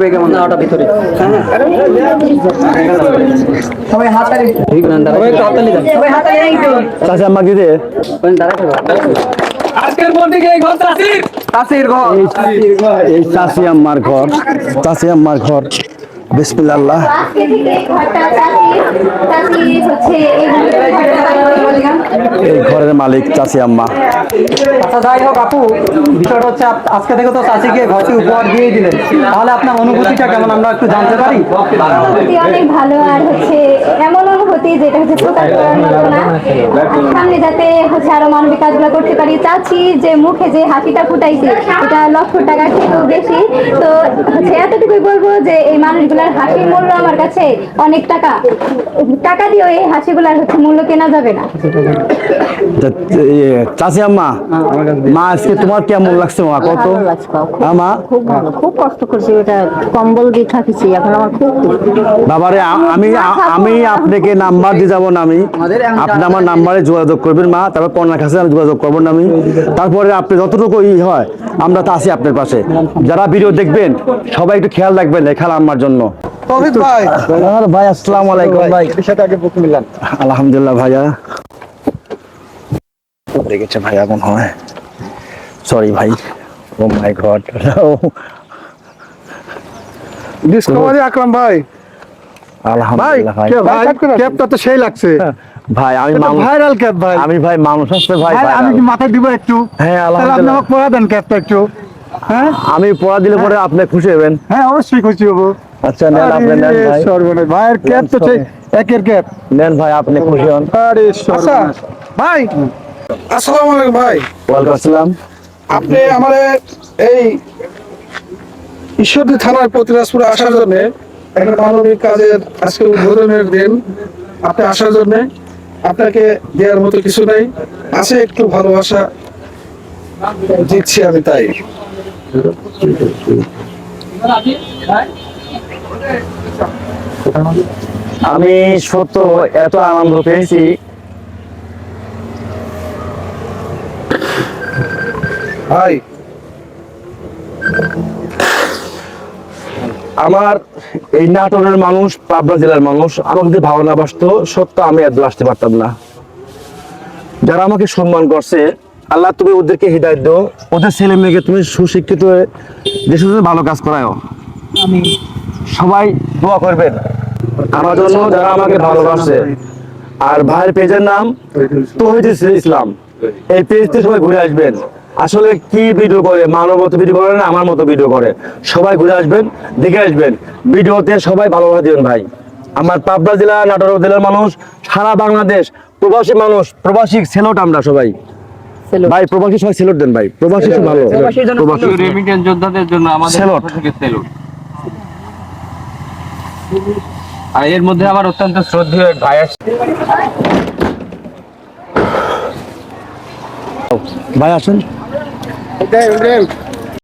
পেয়ে কেমন? না ওটা ভিতরে। সবাই হাতালি ঠিক না দাঁড়া একটু হাততালি সবাই হাতালি একটু। চাচা আম্মা কি রে ওখানে দাঁড়া আজকের পর থেকে ঘর চাষির। চাষির ঘর। এই চাচি আম্মার ঘর চাচি আম্মার ঘর। বিসমিল্লাহ। আজকে থেকে ঘরটা চাষি চাষি হচ্ছে এই ঘরের মালিক চাচি আম্মা। আচ্ছা যাই হোক আপু বিষয়টা হচ্ছে আজকে থেকে তো চাষিকে ঘরটি উপহার দিয়ে দিলেন। তাহলে আপনার অনুভূতিটা কেমন আমরা একটু জানতে পারি? অনেক ভালো আর হচ্ছে এমন অনুভূতি যেটা হচ্ছে প্রকাশ করার মতো না সামনে যাতে হচ্ছে আরও মানবিক কাজগুলো করতে পারি চাচ্ছি যে মুখে যে হাসিটা ফুটাইছি এটা লক্ষ টাকার থেকেও বেশি তো হচ্ছে এতটুকুই বলব যে এই মানুষগুলার হাসির মূল্য আমার কাছে অনেক টাকা টাকা দিয়েও এই হাসিগুলার হচ্ছে মূল্য কেনা যাবে না চাচি আম্মা মা আজকে তোমার কেমন লাগছে মা কত ভালো লাগছে বাবা, খুব- হ্যাঁ, মা খুব ভালো খুব কষ্ট করছি ওটা কম্বল দিয়ে থাকিছি এখন আমার খুব বাবারে আমি আমি আপনাকে নাম্বার দিয়ে যাব না আমি। আপনি আমার নাম্বারে যোগাযোগ করবেন মা। তারপর পড়ার কাছে আমি যোগাযোগ করব না আমি। তারপরে আপনি যতটুকু ই হয় আমরা তো আছি আপনার পাশে। যারা ভিডিও দেখবেন সবাই একটু খেয়াল রাখবেন লেখাল আমার জন্য। ভাই। ভাই আসসালামু আলাইকুম ভাই। বিষয়টা আগে বুক মিলান। আলহামদুলিল্লাহ ভাইয়া। দেখেছে ভাই এখন হয়। সরি ভাই। ও মাই গড ডিসকভারি আকরাম ভাই। আলহামদুলিল্লাহ ভাই কে ভাই ক্যাপটা তো সেই লাগছে। ভাই আমি ভাইরাল ক্যাপ ভাই। আমি ভাই মানুষ আসতে ভাই ভাই, আমি কি মাথায় দিব একটু? হ্যাঁ আপনি আলহামদুলিল্লাহ। পড়া দেন ক্যাপটা একটু। হ্যাঁ? আমি পড়া দিলে পরে আপনি খুশি হবেন। হ্যাঁ অবশ্যই খুশি হব। আচ্ছা নেন আপনি নেন ভাই। সর্বনাশ। ভাইয়ের ক্যাপ তো সেই একের ক্যাপ নেন ভাই আপনি খুশি হন। আরে সর্বনাশ। ভাই আসসালামু আলাইকুম ভাই। ওয়ালাইকুম আসসালাম। আপনি আমাদের এই ঈশ্বরদী থানার প্রতিরাজপুরে আসার জন্য একটা মানবিক কাজের আজকে উদ্বোধনের দিন আপনি আসার জন্য আপনাকে দেওয়ার মতো কিছু নেই। আছে একটু ভালোবাসা দিচ্ছি আমি তাই। আমি সত্য এত আনন্দ পেয়েছি। ভাই আমার এই নাটোরের মানুষ পাবনা জেলার মানুষ আমাকে যদি ভালো না বাসতো সত্য আমি এত আসতে পারতাম না। যারা আমাকে সম্মান করছে আল্লাহ তুমি ওদেরকে হৃদায়ত দাও। ওদের ছেলে মেয়েকে তুমি সুশিক্ষিত হয়ে দেশের জন্য ভালো কাজ করাও সবাই দোয়া করবেন। আমার জন্য যারা আমাকে ভালোবাসে। আর ভাইয়ের পেজের নাম তহিদ ইসলাম। এই পেজটি সবাই ঘুরে আসবেন। আসলে কি ভিডিও করে? মানব মতো ভিডিও করে না আমার মতো ভিডিও করে? সবাই ঘুরে আসবেন দেখে আসবেন। ভিডিওতে সবাই ভালোবাসা দিবেন ভাই। আমার পাবনা জেলা নাটোর জেলার মানুষ সারা বাংলাদেশ প্রবাসী মানুষ প্রবাসী সেলোট আমরা সবাই। ভাই প্রবাসী সবাই সেলোট দেন ভাই। প্রবাসী ভালো। প্রবাসী রেমিটেন্স যোদ্ধাদের জন্য আমাদের সেলুট। আর এর মধ্যে আমার অত্যন্ত শ্রদ্ধেয় এক ভাই আছে। ভাই আসেন। Hindi, William.